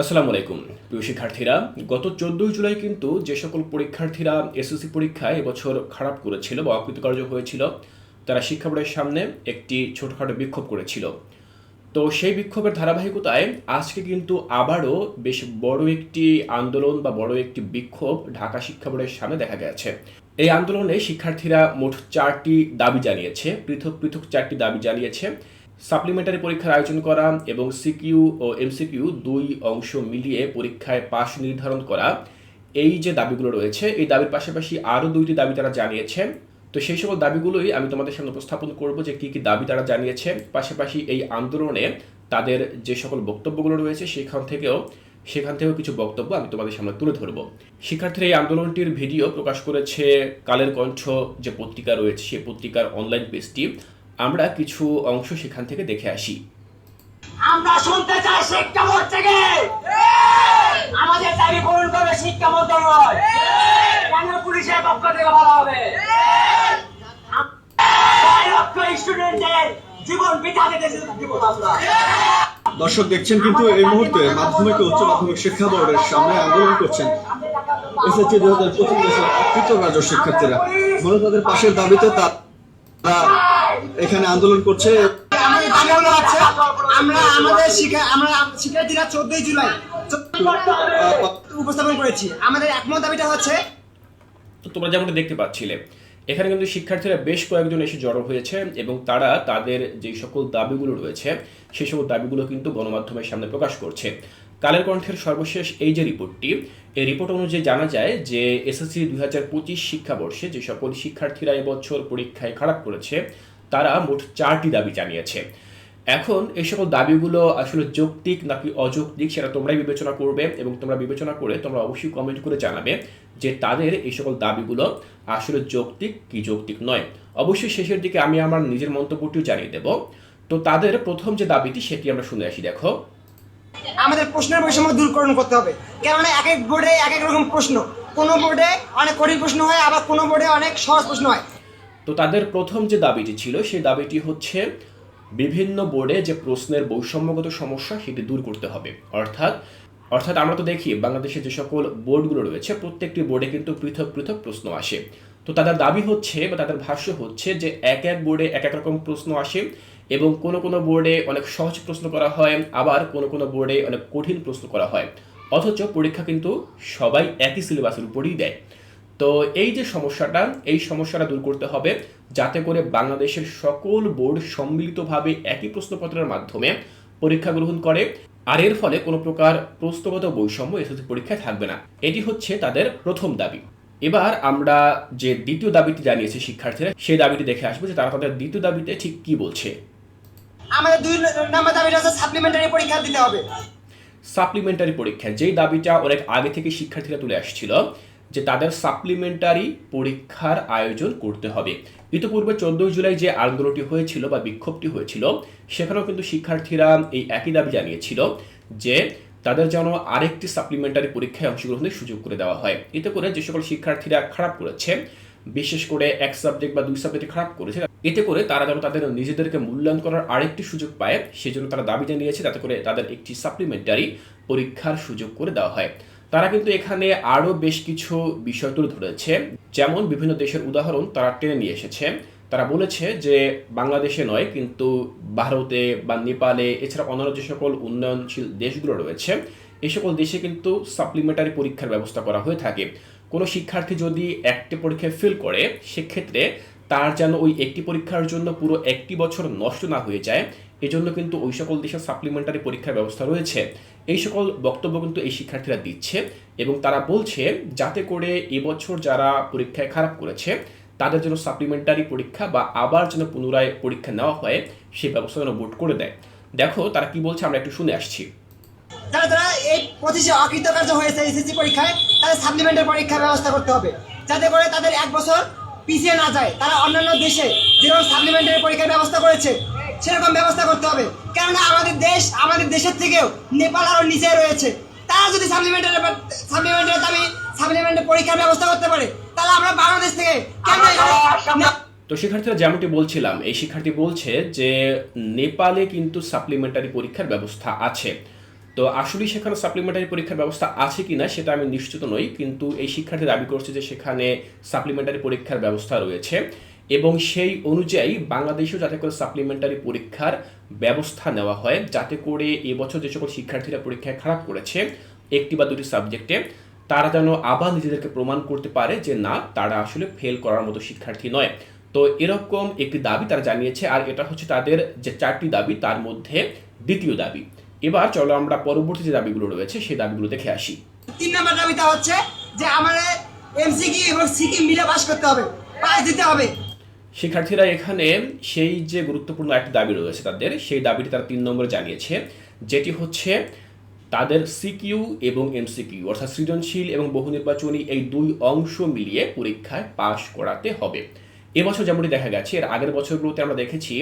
আসসালামু আলাইকুম। প্রিয় শিক্ষার্থীরা, গত চোদ্দই জুলাই কিন্তু যে সকল পরীক্ষার্থীরা এসএসসি পরীক্ষায় এবছর খারাপ করেছিল বা অকৃতকার্য হয়েছিল, তারা শিক্ষা বোর্ডের সামনে একটি ছোটখাটো বিক্ষোভ করেছিল। তো সেই বিক্ষোভের ধারাবাহিকতায় আজকে কিন্তু আবারও বেশ বড় একটি আন্দোলন বা বড় একটি বিক্ষোভ ঢাকা শিক্ষা বোর্ডের সামনে দেখা গেছে। এই আন্দোলনে শিক্ষার্থীরা মোট চারটি দাবি জানিয়েছে, পৃথক পৃথক চারটি দাবি জানিয়েছে। সাপ্লিমেন্টারি পরীক্ষার আয়োজন করা এবং সিকিউ ও এমসিকিউ দুই অংশ মিলিয়ে পরীক্ষায় পাশ নির্ধারণ করা। এই যে দাবিগুলো রয়েছে, এই দাবির পাশাপাশি আরও দুইটি দাবি তারা জানিয়েছে। তো সেই সকল দাবিগুলোই আমি তোমাদের সামনে উপস্থাপন করব যে কী কী দাবি তারা জানিয়েছে। পাশাপাশি এই আন্দোলনে তাদের যে সকল বক্তব্যগুলো রয়েছে, সেখান থেকেও সেখান থেকেও কিছু বক্তব্য আমি তোমাদের সামনে তুলে ধরব। শিক্ষার্থীরা এই আন্দোলনটির ভিডিও প্রকাশ করেছে কালের কণ্ঠ যে পত্রিকা রয়েছে সেই পত্রিকার অনলাইন পেজটি আমরা কিছু অংশ সেখান থেকে দেখে আসি। আমরা শুনতে চাই শিক্ষা বোর্ড থেকে। আমাদের দাবি পূরণ করবে শিক্ষা মন্ত্রণালয় কেন পুলিশের পক্ষ থেকে বলা হবে? লক্ষ জীবন বৃথা দিতে দিব আমরা দর্শক দেখছেন কিন্তু এই মুহূর্তে মাধ্যমিক ও উচ্চ মাধ্যমিক শিক্ষা বোর্ডের সামনে আন্দোলন করছেন এসএসসি দু হাজার পঁচিশ বছর কৃতকার্য শিক্ষার্থীরা। মূলত তাদের পাশের দাবিতে তা- তারা এখানে আন্দোলন করছে। আমরা আমাদের আমরা শিক্ষার্থীরা চোদ্দই জুলাই উপস্থাপন করেছি। আমাদের একমত দাবিটা হচ্ছে তোমরা যেমনটা দেখতে পাচ্ছিলে, এখানে কিন্তু শিক্ষার্থীরা বেশ কয়েকজন এসে জড়ো হয়েছে এবং তারা তাদের যে সকল দাবিগুলো রয়েছে, সেই সকল দাবিগুলো কিন্তু গণমাধ্যমের সামনে প্রকাশ করছে। কালের কণ্ঠের সর্বশেষ এই যে রিপোর্টটি, এই রিপোর্ট অনুযায়ী জানা যায় যে এসএসসি দুই হাজার পঁচিশ শিক্ষাবর্ষে যে সকল শিক্ষার্থীরা এবছর পরীক্ষায় খারাপ করেছে, তারা মোট চারটি দাবি জানিয়েছে। এখন এই সকল দাবিগুলো আসলে যৌক্তিক নাকি অযৌক্তিক সেটা তোমরাই বিবেচনা করবে এবং তোমরা বিবেচনা করে তোমরা অবশ্যই কমেন্ট করে জানাবে যে তাদের এই সকল দাবিগুলো আসলে যৌক্তিক কি যৌক্তিক নয়। অবশ্যই শেষের দিকে আমি আমার নিজের মন্তব্যটিও জানিয়ে দেব। তো তাদের প্রথম যে দাবিটি সেটি আমরা শুনে আসি, দেখো। আমাদের প্রশ্নের বৈষম্য দূরকরণ করতে হবে। কেননা এক এক বোর্ডে এক এক রকম প্রশ্ন। কোনো বোর্ডে অনেক কঠিন প্রশ্ন হয়, আবার কোনো বোর্ডে অনেক সহজ প্রশ্ন হয়। তো তাদের প্রথম যে দাবিটি ছিল, সেই দাবিটি হচ্ছে বিভিন্ন বোর্ডে যে প্রশ্নের বৈষম্যগত সমস্যা সেটি দূর করতে হবে। অর্থাৎ অর্থাৎ আমরা তো দেখি, বাংলাদেশে যে সকল বোর্ডগুলো রয়েছে, প্রত্যেকটি বোর্ডে কিন্তু পৃথক পৃথক প্রশ্ন আসে। তো তাদের দাবি হচ্ছে বা তাদের ভাষ্য হচ্ছে যে এক এক বোর্ডে এক এক রকম প্রশ্ন আসে। এবং কোনো কোনো বোর্ডে অনেক সহজ প্রশ্ন করা হয়, আবার কোনো কোনো বোর্ডে অনেক কঠিন প্রশ্ন করা হয়। অথচ পরীক্ষা কিন্তু সবাই একই সিলেবাসের উপরই দেয়। তো এই যে সমস্যাটা, এই সমস্যাটা দূর করতে হবে যাতে করে বাংলাদেশের সকল বোর্ড সম্মিলিতভাবে একই প্রশ্নপত্রের মাধ্যমে পরীক্ষা গ্রহণ করে, আর এর ফলে কোনো প্রকার প্রশ্নগত বৈষম্য এসএসসি পরীক্ষায় থাকবে না। এটি হচ্ছে তাদের প্রথম দাবি। এবার আমরা যে দ্বিতীয় দাবিটি জানিয়েছে শিক্ষার্থীরা, সেই দাবিটি দেখে আসব যে তারা তাদের দ্বিতীয় দাবিতে ঠিক কি বলছে। আমাদের দুই নম্বর দাবিটা হচ্ছে সাপ্লিমেন্টারি পরীক্ষা দিতে হবে। সাপ্লিমেন্টারি পরীক্ষা, যেই দাবিটা অনেক আগে থেকে শিক্ষার্থীরা তুলে আসছিল যে তাদের সাপ্লিমেন্টারি পরীক্ষার আয়োজন করতে হবে। ইতিপূর্বে চোদ্দই জুলাই যে আন্দোলনটি হয়েছিল বা বিক্ষোভটি হয়েছিল, সেখানেও কিন্তু শিক্ষার্থীরা এই একই দাবি জানিয়েছিল যে তাদের যেন আরেকটি সাপ্লিমেন্টারি পরীক্ষায় অংশগ্রহণের সুযোগ করে দেওয়া হয়। এতে করে যে সকল শিক্ষার্থীরা খারাপ করেছে বিশেষ করে এক সাবজেক্ট বা দুই সাবজেক্টে খারাপ করেছে। এতে করে তারা যেন তাদের নিজেদেরকে মূল্যায়ন করার আরেকটি সুযোগ পায়, সেজন্য তারা দাবি জানিয়েছে যাতে করে তাদের একটি সাপ্লিমেন্টারি পরীক্ষার সুযোগ করে দেওয়া হয়। তারা কিন্তু এখানে আরও বেশ কিছু বিষয় তুলে ধরেছে। যেমন বিভিন্ন দেশের উদাহরণ তারা টেনে নিয়ে এসেছে। তারা বলেছে যে বাংলাদেশে নয়, কিন্তু ভারতে বা নেপালে এছাড়া অন্যান্য যে সকল উন্নয়নশীল দেশগুলো রয়েছে এই সকল দেশে কিন্তু সাপ্লিমেন্টারি পরীক্ষার ব্যবস্থা করা হয়ে থাকে। কোনো শিক্ষার্থী যদি একটি পরীক্ষায় ফেল করে, সেক্ষেত্রে তার যেন ওই একটি পরীক্ষার জন্য পুরো একটি বছর নষ্ট না হয়ে যায়, এজন্য কিন্তু ওই সকল দেশের সাপ্লিমেন্টারি পরীক্ষার ব্যবস্থা রয়েছে। এই সকল বক্তব্য কিন্তু এই শিক্ষার্থীরা দিচ্ছে এবং তারা বলছে, যাতে করে এবছর যারা পরীক্ষায় খারাপ করেছে, তাদের জন্য সাপ্লিমেন্টারি পরীক্ষা বা আবার যেন পুনরায় পরীক্ষা নেওয়া হয় সেই ব্যবস্থা যেন বোর্ড করে দেয়। দেখো তারা কি বলছে, আমরা একটু শুনে আসছি। যারা যারা এই পঁচিশে অকৃতকার্য হয়েছে এসএসসি পরীক্ষায় তাদের সাপ্লিমেন্টের পরীক্ষার ব্যবস্থা করতে হবে। যাতে করে তাদের এক বছর পিছিয়ে না যায়। তারা অন্যান্য দেশে যেরকম সাপ্লিমেন্টারি পরীক্ষার ব্যবস্থা করেছে সেরকম ব্যবস্থা করতে হবে। কেননা আমাদের দেশ আমাদের দেশের থেকেও নেপাল আরও নিচে রয়েছে। তারা যদি সাপ্লিমেন্টারি সাপ্লিমেন্টারি দাবি সাপ্লিমেন্টারি পরীক্ষার ব্যবস্থা করতে পারে তাহলে আমরা বাংলাদেশ থেকে কেন তো শিক্ষার্থীরা যেমনটি বলছিলাম এই শিক্ষার্থী বলছে যে নেপালে কিন্তু সাপ্লিমেন্টারি পরীক্ষার ব্যবস্থা আছে। তো আসলে সেখানে সাপ্লিমেন্টারি পরীক্ষার ব্যবস্থা আছে কি না সেটা আমি নিশ্চিত নই, কিন্তু এই শিক্ষার্থী দাবি করছে যে সেখানে সাপ্লিমেন্টারি পরীক্ষার ব্যবস্থা রয়েছে এবং সেই অনুযায়ী বাংলাদেশেও যাতে করে সাপ্লিমেন্টারি পরীক্ষার ব্যবস্থা নেওয়া হয়, যাতে করে এবছর যে সকল শিক্ষার্থীরা পরীক্ষায় খারাপ করেছে একটি বা দুটি সাবজেক্টে, তারা যেন আবার নিজেদেরকে প্রমাণ করতে পারে যে না, তারা আসলে ফেল করার মতো শিক্ষার্থী নয়। তো এরকম একটি দাবি তারা জানিয়েছে, আর এটা হচ্ছে তাদের যে চারটি দাবি, তার মধ্যে দ্বিতীয় দাবি। এবার চলো আমরা পরবর্তী যে দাবিগুলো রয়েছে সেই দাবিগুলো দেখে আসি। তিন নম্বর দাবিটা হচ্ছে যে আমাদের এমসিকি এবং সিকি মিলে পাস করতে হবে পাস দিতে হবে। শিক্ষার্থীরা এখানে সেই যে গুরুত্বপূর্ণ একটি দাবি রয়েছে তাদের সেই দাবিটি তারা তিন নম্বরে জানিয়েছে যেটি হচ্ছে তাদের সিকিউ এবং এমসিকিউ অর্থাৎ সৃজনশীল এবং বহু নির্বাচনী এই দুই অংশ মিলিয়ে পরীক্ষায় পাশ করাতে হবে। এবছর যেমনটি দেখা গেছে, এর আগের বছরগুলোতে আমরা দেখেছি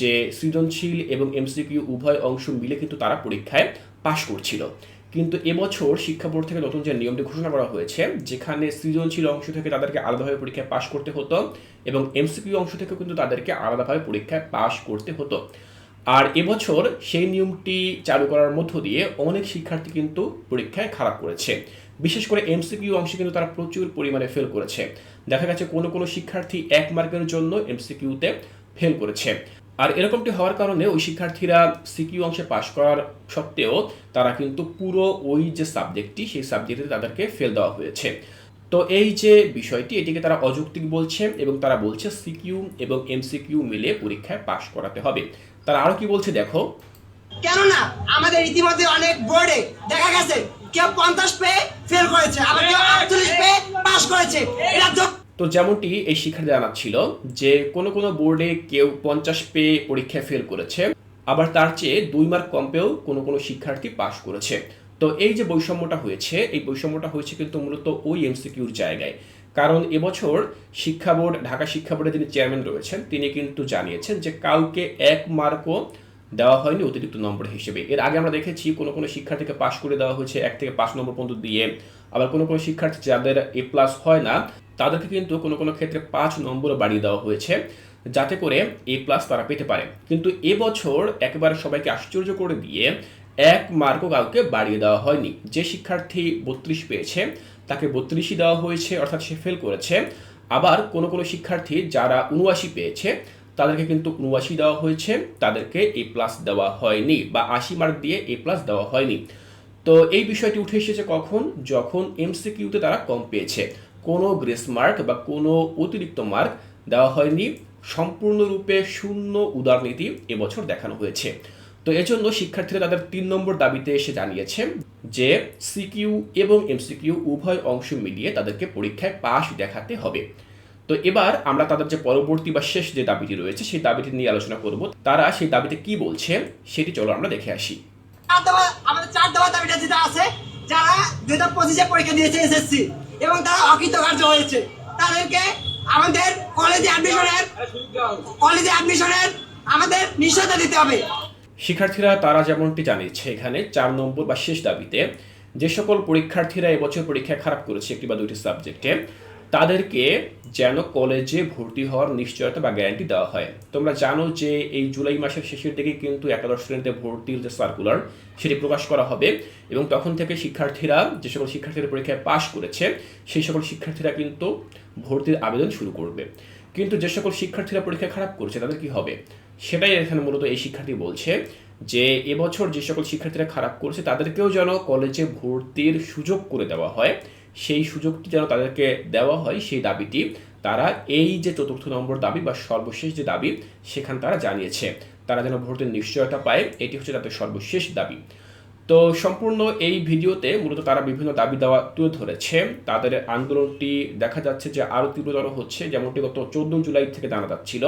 যে সৃজনশীল এবং এমসিকিউ উভয় অংশ মিলে কিন্তু তারা পরীক্ষায় পাশ করছিল। কিন্তু এবছর শিক্ষা বোর্ড থেকে নতুন যে নিয়মটি ঘোষণা করা হয়েছে, যেখানে সৃজনশীল অংশ থেকে তাদেরকে আলাদাভাবে পরীক্ষায় পাশ করতে হতো এবং এমসিকিউ অংশ থেকে কিন্তু তাদেরকে আলাদাভাবে পরীক্ষায় পাশ করতে হতো। আর এবছর সেই নিয়মটি চালু করার মধ্য দিয়ে অনেক শিক্ষার্থী কিন্তু পরীক্ষায় খারাপ করেছে। বিশেষ করে এমসিকিউ অংশে কিন্তু তারা প্রচুর পরিমাণে ফেল করেছে। দেখা গেছে কোনো কোনো শিক্ষার্থী এক মার্কের জন্য এমসিকিউতে ফেল করেছে। আর এরকমটি হওয়ার কারণে ওই শিক্ষার্থীরা সিকিউ অংশে পাশ করার সত্ত্বেও তারা কিন্তু পুরো ওই যে সাবজেক্টটি সেই সাবজেক্টে তাদেরকে ফেল দেওয়া হয়েছে। তো এই যে বিষয়টি, এটিকে তারা অযৌক্তিক বলছে এবং তারা বলছে সিকিউ এবং এমসিকিউ মিলে পরীক্ষায় পাশ করাতে হবে। তারা আরও কি বলছে দেখো? কেননা আমাদের ইতিমধ্যে অনেক বোর্ডে দেখা গেছে কেউ পঞ্চাশ পেয়ে ফেল করেছে আবার কেউ আটচল্লিশ পেয়ে পাস করেছে। এটা তো যেমনটি এই শিক্ষার্থী জানাচ্ছিল যে কোনো কোনো বোর্ডে কেউ পঞ্চাশ পেয়ে পরীক্ষায় ফেল করেছে আবার তার চেয়ে দুই মার্ক কম পেয়েও কোনো কোনো শিক্ষার্থী পাশ করেছে। তো এই যে বৈষম্যটা হয়েছে এই বৈষম্যটা হয়েছে কিন্তু মূলত ওই এমসিকিউর জায়গায়। কারণ এবছর শিক্ষা বোর্ড ঢাকা শিক্ষা বোর্ডের যিনি চেয়ারম্যান রয়েছেন তিনি কিন্তু জানিয়েছেন যে কাউকে এক মার্কও দেওয়া হয়নি অতিরিক্ত নম্বর হিসেবে। এর আগে আমরা দেখেছি কোনো কোনো শিক্ষার্থীকে পাশ করে দেওয়া হয়েছে এক থেকে পাঁচ নম্বর পর্যন্ত দিয়ে। আবার কোনো কোনো শিক্ষার্থী যাদের এ প্লাস হয় না, তাদেরকে কিন্তু কোনো কোনো ক্ষেত্রে পাঁচ নম্বর বাড়িয়ে দেওয়া হয়েছে, যাতে করে এ প্লাস তারা পেতে পারে। কিন্তু এবছর একেবারে সবাইকে আশ্চর্য করে দিয়ে এক মার্কও কাউকে বাড়িয়ে দেওয়া হয়নি। যে শিক্ষার্থী বত্রিশ পেয়েছে, তাকে বত্রিশই দেওয়া হয়েছে, অর্থাৎ সে ফেল করেছে। আবার কোনো কোনো শিক্ষার্থী যারা উনআশি পেয়েছে তাদেরকে কিন্তু উনআশি দেওয়া হয়েছে। তাদেরকে এ প্লাস দেওয়া হয়নি বা আশি মার্ক দিয়ে এ প্লাস দেওয়া হয়নি। তো এই বিষয়টি উঠে এসেছে কখন? যখন এমসিকিউতে তারা কম পেয়েছে। কোনো গ্রেস মার্ক বা কোনো অতিরিক্ত মার্ক দেওয়া হয়নি। সম্পূর্ণরূপে শূন্য উদারনীতি এবছর দেখানো হয়েছে। তো এজন্য শিক্ষার্থীরা তাদের তিন নম্বর দাবিতে এসে জানিয়েছে যে সিকিউ এবং এমসিকিউ উভয় অংশ মিলিয়ে তাদেরকে পরীক্ষায় পাশ দেখাতে হবে। তো এবার আমরা তাদের যে পরবর্তী বা শেষ যে দাবিটি রয়েছে সেই দাবিটি নিয়ে আলোচনা করব। তারা সেই দাবিতে কি বলছে সেটি চলো আমরা দেখে আসি। আমাদের চার দেওয়া দাবিটা যেটা আছে যারা দুই হাজার পঁচিশে পরীক্ষা দিয়েছে এসএসসি এবং তারা অকৃতকার্য হয়েছে তাদেরকে আমাদের কলেজে অ্যাডমিশনের কলেজে অ্যাডমিশনের আমাদের নিশ্চয়তা দিতে হবে। শিক্ষার্থীরা তারা যেমনটি জানিয়েছে এখানে চার নম্বর বা শেষ দাবিতে যে সকল পরীক্ষার্থীরা এবছর পরীক্ষায় খারাপ করেছে একটি বা দুটি সাবজেক্টে তাদেরকে যেন কলেজে ভর্তি হওয়ার নিশ্চয়তা বা গ্যারান্টি দেওয়া হয়। তোমরা জানো যে এই জুলাই মাসের শেষের দিকে কিন্তু একাদশ শ্রেণীতে ভর্তির যে সার্কুলার সেটি প্রকাশ করা হবে এবং তখন থেকে শিক্ষার্থীরা যে সকল শিক্ষার্থীরা পরীক্ষায় পাশ করেছে, সেই সকল শিক্ষার্থীরা কিন্তু ভর্তির আবেদন শুরু করবে। কিন্তু যে সকল শিক্ষার্থীরা পরীক্ষা খারাপ করছে, তাদের কি হবে? সেটাই এখানে মূলত এই শিক্ষার্থী বলছে যে, এবছর যে সকল শিক্ষার্থীরা খারাপ করছে, তাদেরকেও যেন কলেজে ভর্তির সুযোগ করে দেওয়া হয়। সেই সুযোগটি যেন তাদেরকে দেওয়া হয়, সেই দাবিটি তারা এই যে চতুর্থ নম্বর দাবি বা সর্বশেষ যে দাবি সেখানে তারা জানিয়েছে। তারা যেন ভোটের নিশ্চয়তা পায়, এটি হচ্ছে তাদের সর্বশেষ দাবি। তো সম্পূর্ণ এই ভিডিওতে মূলত তারা বিভিন্ন দাবি দেওয়া তুলে ধরেছে। তাদের আন্দোলনটি দেখা যাচ্ছে যে আরও তীব্রতর হচ্ছে, যেমনটি গত চোদ্দ জুলাই থেকে জানা যাচ্ছিল।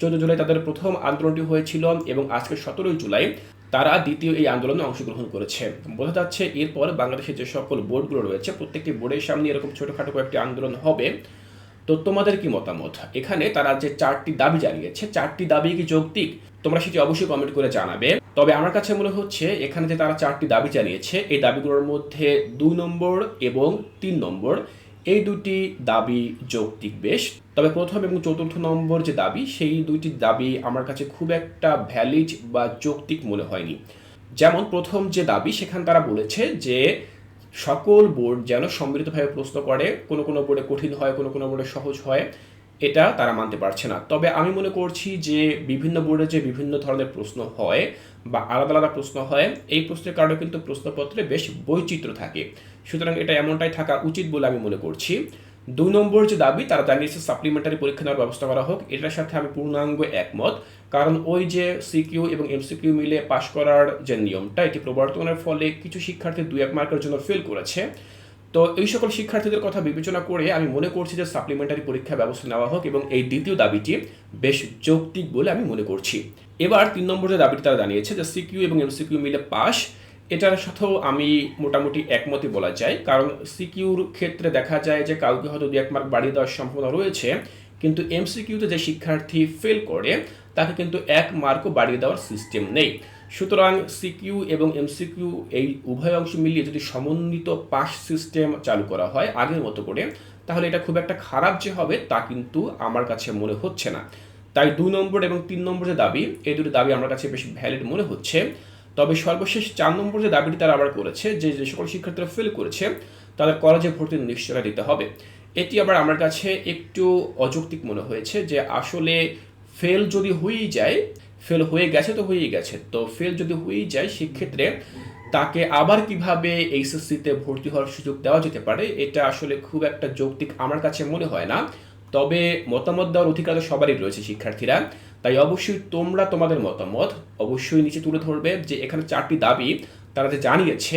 চোদ্দ জুলাই তাদের প্রথম আন্দোলনটি হয়েছিল এবং আজকে সতেরোই জুলাই তারা দ্বিতীয় এই আন্দোলনে অংশগ্রহণ করেছে। বোঝা যাচ্ছে এরপর বাংলাদেশের যে সকল বোর্ডগুলো রয়েছে, প্রত্যেকটি বোর্ডের সামনে এরকম ছোটোখাটো কয়েকটি আন্দোলন হবে। তো তোমাদের কি মতামত? এখানে তারা যে চারটি দাবি জানিয়েছে, চারটি দাবি কি যৌক্তিক? তোমরা সেটি অবশ্যই কমেন্ট করে জানাবে। তবে আমার কাছে মনে হচ্ছে এখানে যে তারা চারটি দাবি জানিয়েছে, এই দাবিগুলোর মধ্যে দুই নম্বর এবং তিন নম্বর এই দুটি দাবি যৌক্তিক বেশ। তবে প্রথম এবং চতুর্থ নম্বর যে দাবি, সেই দুইটি দাবি আমার কাছে খুব একটা ভ্যালিড বা যৌক্তিক মনে হয়নি। যেমন প্রথম যে দাবি, সেখানে তারা বলেছে যে সকল বোর্ড যেন সম্মিলিতভাবে প্রশ্ন করে, কোনো কোনো বোর্ডে কঠিন হয়, কোনো কোনো বোর্ডে সহজ হয়, এটা তারা মানতে পারছে না। তবে আমি মনে করছি যে বিভিন্ন বোর্ডে যে বিভিন্ন ধরনের প্রশ্ন হয় বা আলাদা আলাদা প্রশ্ন হয়, এই প্রশ্নের কারণে কিন্তু প্রশ্নপত্রে বেশ বৈচিত্র্য থাকে। সুতরাং এটা এমনটাই থাকা উচিত বলে আমি মনে করছি। দুই নম্বর যে দাবি, তারা জানিয়েছে সাপ্লিমেন্টারি পরীক্ষা নেওয়ার ব্যবস্থা করা হোক, এটার সাথে আমি পূর্ণাঙ্গ একমত। কারণ ওই যে সিকিউ এবং এমসিকিউ মিলে পাশ করার যে নিয়মটা, এটি প্রবর্তনের ফলে কিছু শিক্ষার্থী দুই এক মার্কের জন্য ফেল করেছে। তো এই সকল শিক্ষার্থীদের কথা বিবেচনা করে আমি মনে করছি যে সাপ্লিমেন্টারি পরীক্ষা ব্যবস্থা নেওয়া হোক এবং এই দ্বিতীয় দাবিটি বেশ যৌক্তিক বলে আমি মনে করছি। এবার তিন নম্বর যে দাবিটি তারা জানিয়েছে যে সিকিউ এবং এমসিকিউ মিলে পাস এটার সাথেও আমি মোটামুটি একমতই বলা যায়। কারণ সিকিউর ক্ষেত্রে দেখা যায় যে কাউকে হয়তো দু এক মার্ক বাড়িয়ে দেওয়ার সম্ভাবনা রয়েছে, কিন্তু এমসিকিউতে যে শিক্ষার্থী ফেল করে, তাকে কিন্তু এক মার্কও বাড়িয়ে দেওয়ার সিস্টেম নেই। সুতরাং সিকিউ এবং এমসিকিউ এই উভয় অংশ মিলিয়ে যদি সমন্বিত পাস সিস্টেম চালু করা হয় আগের মতো করে, তাহলে এটা খুব একটা খারাপ যে হবে তা কিন্তু আমার কাছে মনে হচ্ছে না। তাই দুই নম্বর এবং তিন নম্বর যে দাবি, এই দুটো দাবি আমার কাছে বেশ ভ্যালিড মনে হচ্ছে। তবে সর্বশেষ চার নম্বর যে দাবিটি তারা আবার করেছে, যে যে সকল শিক্ষার্থীরা ফেল করেছে, তাদের কলেজে ভর্তির নিশ্চয়তা দিতে হবে। এটি আবার আমার কাছে একটু অযৌক্তিক মনে হয়েছে যে আসলে ফেল যদি হয়েই যায় ফেল হয়ে গেছে তো হয়েই গেছে। তো ফেল যদি হয়েই যায়, সেক্ষেত্রে তাকে আবার কীভাবে এইচএসসিতে ভর্তি হওয়ার সুযোগ দেওয়া যেতে পারে, এটা আসলে খুব একটা যৌক্তিক আমার কাছে মনে হয় না। তবে মতামত দেওয়ার অধিকার সবারই রয়েছে শিক্ষার্থীরা। তাই অবশ্যই তোমরা তোমাদের মতামত অবশ্যই নিচে তুলে ধরবে যে এখানে চারটি দাবি। তারা যে জানিয়েছে,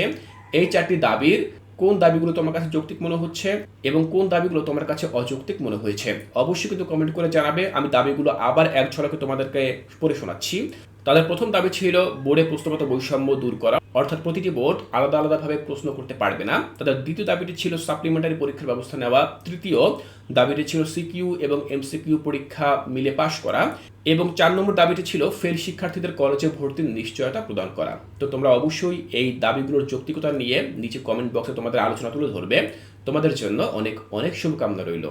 এই চারটি দাবির কোন দাবিগুলো তোমার কাছে যৌক্তিক মনে হচ্ছে এবং কোন দাবিগুলো তোমার কাছে অযৌক্তিক মনে হয়েছে? অবশ্যই কিন্তু কমেন্ট করে জানাবে। আমি দাবিগুলো আবার এক ঝলকে তোমাদেরকে পড়ে শোনাচ্ছি। তাদের প্রথম দাবি ছিল, বোর্ডে প্রশ্নগত বৈষম্য দূর করা। অর্থাৎ প্রতিটি বোর্ড আলাদা আলাদাভাবে প্রশ্ন করতে পারবে না। তাদের দ্বিতীয় দাবিটি ছিল সাপ্লিমেন্টারি পরীক্ষার ব্যবস্থা নেওয়া। তৃতীয় দাবিটি ছিল সিকিউ এবং এমসিকিউ পরীক্ষা মিলে পাশ করা। এবং চার নম্বর দাবিটি ছিল ফেল শিক্ষার্থীদের কলেজে ভর্তির নিশ্চয়তা প্রদান করা। তো তোমরা অবশ্যই এই দাবিগুলোর যৌক্তিকতা নিয়ে নিচে কমেন্ট বক্সে তোমাদের আলোচনা তুলে ধরবে। তোমাদের জন্য অনেক অনেক শুভকামনা রইল।